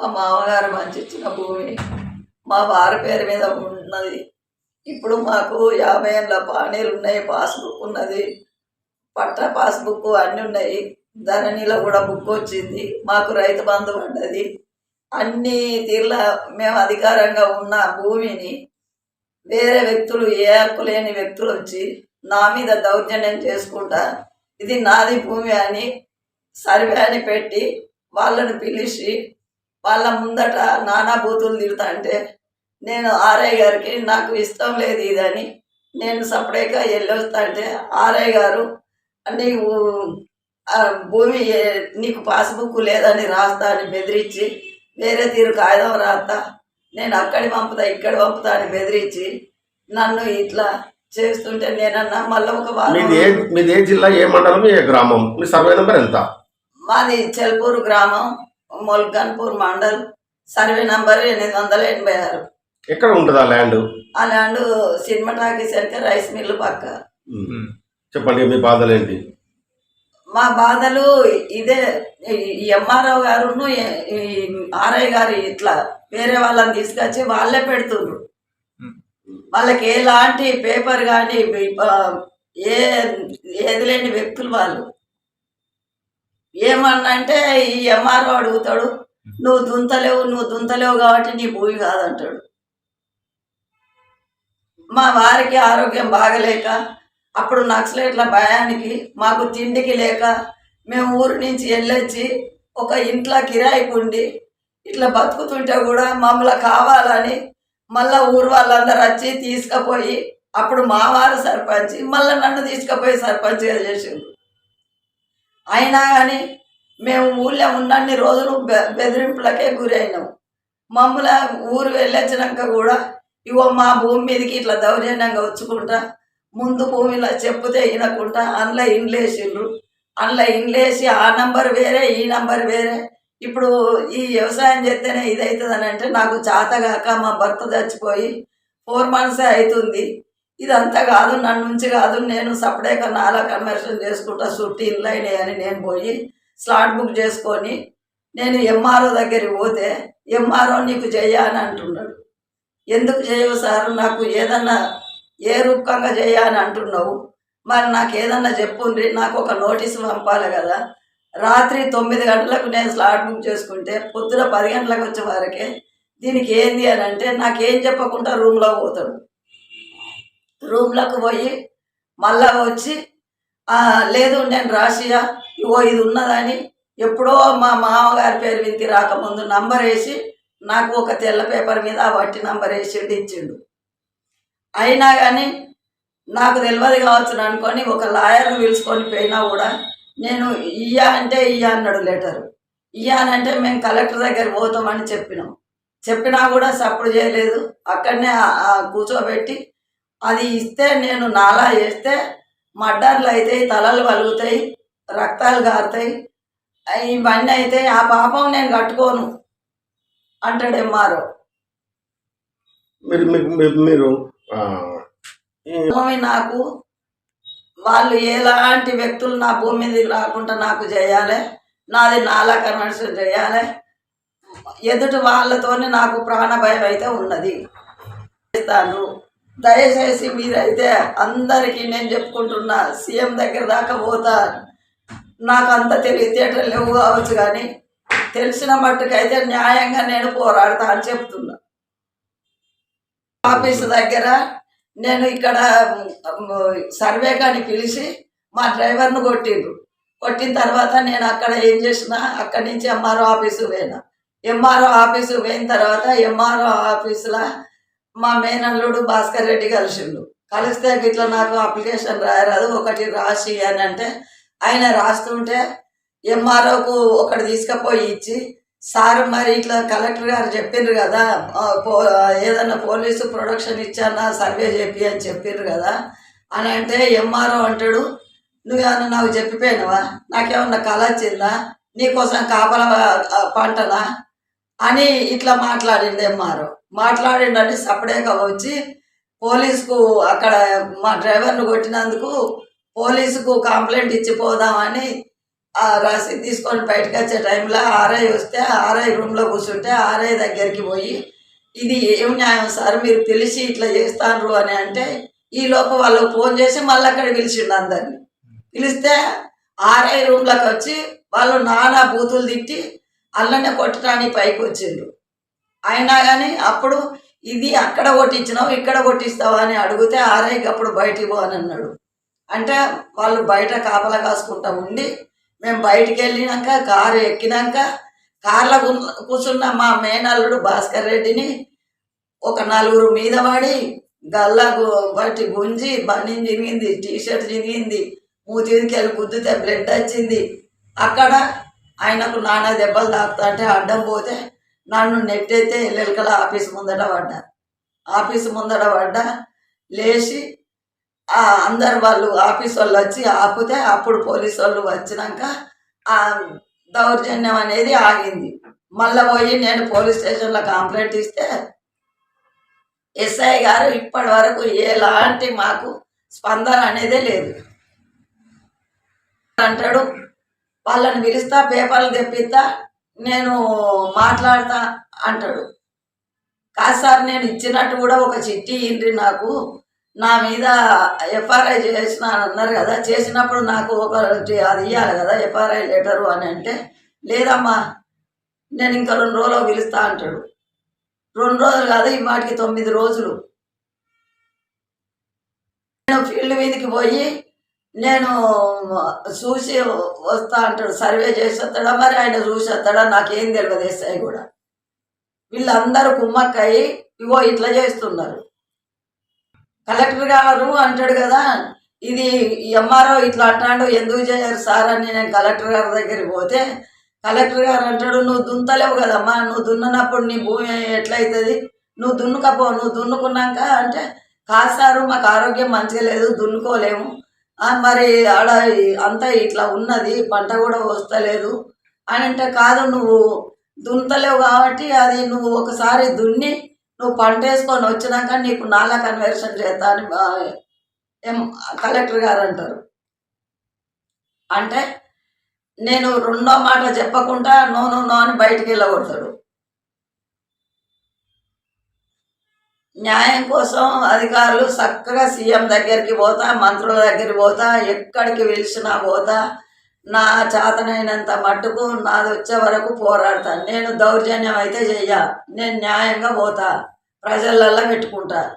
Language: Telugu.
మా మామగారు మంచి ఇచ్చిన భూమి. మా వారి పేరు మీద ఉన్నది. ఇప్పుడు మాకు యాభై ఏళ్ళ పానీలు ఉన్నాయి పాస్బుక్ ఉన్నది. పట్ట పాస్బుక్ అన్నీ ఉన్నాయి. ధరణిలో కూడా బుక్ వచ్చింది. మాకు రైతు బంధు పడ్డది. అన్ని తీర్ల మేము అధికారంగా ఉన్న భూమిని వేరే వ్యక్తులు ఏ హక్కు లేని వ్యక్తులు వచ్చి నా మీద దౌర్జన్యం చేసుకుంటా ఇది నాది భూమి అని సర్వే అని పెట్టి వాళ్ళను పిలిచి వాళ్ళ ముందట నానా బూతులు తిడతా అంటే నేను ఆర్ఐ గారికి నాకు ఇష్టం లేదు ఇదని నేను సపరేట్గా వెళ్ళొస్తా అంటే ఆర్ఐ గారు నీవు భూమి నీకు పాస్బుక్ లేదని రాస్తా అని బెదిరించి వేరే తీరు కాగితం రాస్తా నేను అక్కడి పంపుతా ఇక్కడ పంపుతా అని బెదిరించి నన్ను ఇట్లా చేస్తుంటే నేనన్నా మళ్ళీ ఒక మీది ఏ వారం మీది ఏ జిల్లా ఏ మండలం ఏ గ్రామం? మీ సర్వే నెంబర్ ఎంత? మాది చెల్పూరు గ్రామం. మొల్గన్పూర్ మండల్ సర్వే నంబర్ ఎనిమిది వందల ఎనభై ఆరు. ఎక్కడ ఉంటుంది ఆ ల్యాండ్? ఆ ల్యాండ్ సినిమా టాకీస్ వెనక రైస్ మిల్లు పక్క. చెప్పండి మీ బాధలు ఏంటి మా బాధలు ఇదే ఎంఆర్ఓ గారును ఆర్ఐ గారు ఇట్లా వేరే వాళ్ళని తీసుకొచ్చి వాళ్ళే పెడుతుండ్రు. వాళ్ళకి ఎలాంటి పేపర్ కానీ ఏ ఏది లేని వ్యక్తులు వాళ్ళు. ఏమన్నంటే ఈ ఎంఆర్ఓ అడుగుతాడు నువ్వు దుంతలేవు నువ్వు దుంతలేవు కాబట్టి నీ భూమి కాదంటాడు. మా వారికి ఆరోగ్యం బాగలేక అప్పుడు నక్సలైట్ల భయానికి మాకు తిండికి లేక మేము ఊరు నుంచి వెళ్ళొచ్చి ఒక ఇంట్లో కిరాయికి ఉండి ఇట్లా బతుకుతుంటే కూడా మమ్మల్ని కావాలని మళ్ళా ఊరు వాళ్ళందరూ వచ్చి తీసుకుపోయి అప్పుడు మా వారు సర్పంచ్ మళ్ళీ నన్ను తీసుకుపోయి సర్పంచ్గా చేసిండు అయినా కానీ మేము ఊళ్ళో ఉన్నన్ని రోజులు బె బెదిరింపులకే గురైనాం. మమ్మల్ని ఊరు వెళ్ళొచ్చినాక కూడా ఇగో మా భూమి మీదకి ఇట్లా దౌర్జన్యంగా వచ్చుకుంటా ముందు భూమిలో చెప్పితే వినకుండా అందులో ఇండ్లేసిండ్రు అందులో ఇండ్లేసి ఆ నంబర్ వేరే ఈ నంబర్ వేరే. ఇప్పుడు ఈ వ్యవసాయం చేస్తేనే ఇది అవుతుంది అంటే నాకు చాతగాక మా భర్త చచ్చిపోయి ఫోర్ మంత్సే అవుతుంది ఇదంతా కాదు నన్ను నుంచి కాదు నేను సపరేట్గా నాలా కన్వర్షన్ చేసుకుంటా చుట్టి ఇల్లు అయినాయి అని నేను పోయి స్లాట్ బుక్ చేసుకొని నేను ఎంఆర్ఓ దగ్గరికి పోతే ఎంఆర్ఓ నీకు చెయ్య అని అంటున్నాడు. ఎందుకు చేయవు సార్? నాకు ఏదన్నా ఏ రూపకంగా చేయ అని అంటున్నావు? మరి నాకు ఏదన్నా చెప్పుండ్రి నాకు ఒక నోటీసు పంపాలి కదా. రాత్రి తొమ్మిది గంటలకు నేను స్లాట్ బుక్ చేసుకుంటే పొద్దున పది గంటలకు వచ్చే వరకే దీనికి ఏంది అని అంటే నాకేం చెప్పకుండా రూమ్లో పోతాడు. రూమ్లోకి పోయి మళ్ళా వచ్చి లేదు నేను రాసియా ఇగో ఇది ఉన్నదని ఎప్పుడో మా మామగారి పేరు వింతి రాకముందు నంబర్ వేసి నాకు ఒక తెల్ల పేపర్ మీద ఆ వట్టి నంబర్ వేసిండు ఇచ్చిండు. అయినా కానీ నాకు తెలియదు కావచ్చు అనుకొని ఒక లాయర్ని పిలుచుకొని పోయినా కూడా నేను ఇయ్యా అంటే ఇయ్యా అన్నాడు లెటర్. ఇయ్యా అని అంటే మేము కలెక్టర్ దగ్గర పోతామని చెప్పినాం. చెప్పినా కూడా సప్పుడు చేయలేదు. అక్కడనే కూర్చోబెట్టి అది ఇస్తే నేను నాలా చేస్తే మడ్డర్లు అవుతాయి తలలు వలుగుతాయి రక్తాలు గారుతాయి. ఇవన్నీ అయితే ఆ పాపం నేను కట్టుకోను అంటాడు ఎంఆర్ఓ. మీరు భూమి నాకు వాళ్ళు ఎలాంటి వ్యక్తులు నా భూమి మీదకి రాకుండా నాకు చేయాలి నాది నాలా కన్వర్షన్ చేయాలి ఎదుటి వాళ్ళతోనే నాకు ప్రాణ భయం అయితే ఉన్నది. చేస్తాను దయచేసి మీరైతే అందరికీ నేను చెప్పుకుంటున్నా సీఎం దగ్గర దాకా పోతా. నాకు అంత తెలివితేటలు లేవు కావచ్చు కానీ తెలిసిన మట్టుకైతే న్యాయంగా నేను పోరాడతా అని చెప్తున్నా. ఆఫీస్ దగ్గర నేను ఇక్కడ సర్వే కానీ పిలిచి మా డ్రైవర్ను కొట్టిండ్రు. కొట్టిన తర్వాత నేను అక్కడ ఏం చేసిన అక్కడి నుంచి ఎంఆర్ఓ ఆఫీసు పోయినా. ఎంఆర్ఓ ఆఫీసు పోయిన తర్వాత ఎంఆర్ఓ ఆఫీసులో మా మేనల్లుడు భాస్కర్ రెడ్డి కలిసిండు. కలిస్తే ఇట్లా నాకు అప్లికేషన్ రాయరాదు ఒకటి రాసి అని అంటే ఆయన రాస్తుంటే ఎంఆర్ఓకు ఒకటి తీసుకుపోయి ఇచ్చి సార్ మరి ఇట్లా కలెక్టర్ గారు చెప్పిండ్రు కదా పో ఏదన్నా పోలీసు ప్రొడక్షన్ ఇచ్చానా సర్వే చెప్పి అని చెప్పిండ్రు కదా అని అంటే ఎంఆర్ఓ అంటాడు నువ్వేమన్నా నాకు చెప్పిపోయినవా? నాకేమన్నా కళ వచ్చిందా? నీకోసం కాపల పంటనా? అని ఇట్లా మాట్లాడింది ఎంఆర్ఓ. మాట్లాడిండని సపరేట్గా వచ్చి పోలీసుకు అక్కడ మా డ్రైవర్ను కొట్టినందుకు పోలీసుకు కంప్లైంట్ ఇచ్చిపోదామని ఆ తీసుకొని బయటకు వచ్చే టైంలో ఆర్ఐ వస్తే ఆర్ఐ రూమ్లో కూర్చుంటే ఆర్ఐ దగ్గరికి పోయి ఇది ఏం న్యాయం సార్? మీరు పిలిచి ఇట్లా చేస్తారు అని అంటే ఈ లోపు వాళ్ళకు ఫోన్ చేసి మళ్ళీ అక్కడ పిలిచిండు అందరిని. పిలిస్తే ఆర్ఐ రూమ్లోకి వచ్చి వాళ్ళు నానా బూతులు తిట్టి అల్లనే కొట్టడానికి పైకి వచ్చిండ్రు. అయినా కానీ అప్పుడు ఇది అక్కడ కొట్టించినావు ఇక్కడ కొట్టిస్తావా అని అడిగితే ఆర్ఐకి అప్పుడు బయటికి పో అని అన్నాడు. అంటే వాళ్ళు బయట కాపలా కాసుకుంటా ఉండి మేము బయటికి వెళ్ళినాక కారు ఎక్కినాక కార్లో కూర్చున్న మా మేనల్లుడు భాస్కర్ రెడ్డిని ఒక నలుగురు మీద పడి గల్లా బట్టి గుంజి బన్నీ చిరిగింది టీ షర్ట్ చిరిగింది మూతికి వెళ్ళి గుద్దితే బ్లడ్ వచ్చింది. అక్కడ ఆయనకు నానా దెబ్బలు తాకుతా అంటే అడ్డం పోతే నన్ను నెట్టయితే ఎల్లెలకల ఆఫీస్ ముందట పడ్డా. ఆఫీస్ ముందట పడ్డా. లేచి అందరు వాళ్ళు ఆఫీస్ వాళ్ళు వచ్చి ఆపితే అప్పుడు పోలీసు వాళ్ళు వచ్చినాక ఆ దౌర్జన్యం అనేది ఆగింది. మళ్ళీ పోయి నేను పోలీస్ స్టేషన్లో కంప్లైంట్ ఇస్తే ఎస్ఐ గారు ఇప్పటి వరకు ఎలాంటి మాకు స్పందన అనేదే లేదు. అంటాడు వాళ్ళని పిలుస్తా పేపర్లు తెప్పిస్తా నేను మాట్లాడతా అంటాడు. కాదు సార్ నేను ఇచ్చినట్టు కూడా ఒక చిట్టి ఇండ్రి నాకు. నా మీద ఎఫ్ఆర్ఐ చేసిన అన్నారు కదా చేసినప్పుడు నాకు ఒక అది ఇవ్వాలి కదా ఎఫ్ఆర్ఐ లెటరు అని అంటే లేదమ్మా నేను ఇంకా రెండు రోజులు పిలుస్తా అంటాడు. రెండు రోజులు కాదు ఈ వాటికి తొమ్మిది రోజులు. నేను ఫీల్డ్ మీదకి పోయి నేను చూసి వస్తా అంటాడు సర్వే చేసి వస్తాడా మరి ఆయన చూసి వస్తాడా నాకేం తెలియదు ఎస్ఐ కూడా. వీళ్ళందరూ కుమ్మక్కయి ఇగో ఇట్లా చేస్తున్నారు. కలెక్టర్ గారు అంటాడు కదా ఇది ఎంఆర్ఓ ఇట్లా అంటాడు ఎందుకు చేయరు సార్ అని నేను కలెక్టర్ గారి దగ్గరికి పోతే కలెక్టర్ గారు అంటాడు నువ్వు దున్నలేవు కదమ్మా నువ్వు దున్ననప్పుడు నీ భూమి ఎట్లయితుంది? నువ్వు దున్నుకపో నువ్వు దున్నుకున్నాక అంటే కాదు సారు మాకు ఆరోగ్యం మంచిగా లేదు దున్నుకోలేము. మరి ఆడ అంతా ఇట్లా ఉన్నది పంట కూడా వస్తలేదు. అని అంటే కాదు నువ్వు దున్నలేవు కాబట్టి అది నువ్వు ఒకసారి దున్ని నువ్వు పంట వేసుకొని వచ్చినాక నీకు నాలా కన్వర్షన్ చేస్తా అని ఆ, కలెక్టర్ గారు అంటారు. అంటే నేను రెండో మాట చెప్పకుండా నో నో నో అని బయటికి వెళ్ళగొడతాడు. న్యాయం కోసం అధికారులు చక్కగా సీఎం దగ్గరికి పోతా మంత్రుల దగ్గరికి పోతా ఎక్కడికి పిలిచినా పోతా. నా చేతనైనంత మట్టుకు నాది వచ్చే వరకు పోరాడతాను నేను దౌర్జన్యం అయితే చెయ్య. నేను న్యాయంగా పోతా. ప్రజలల్లో పెట్టుకుంటా.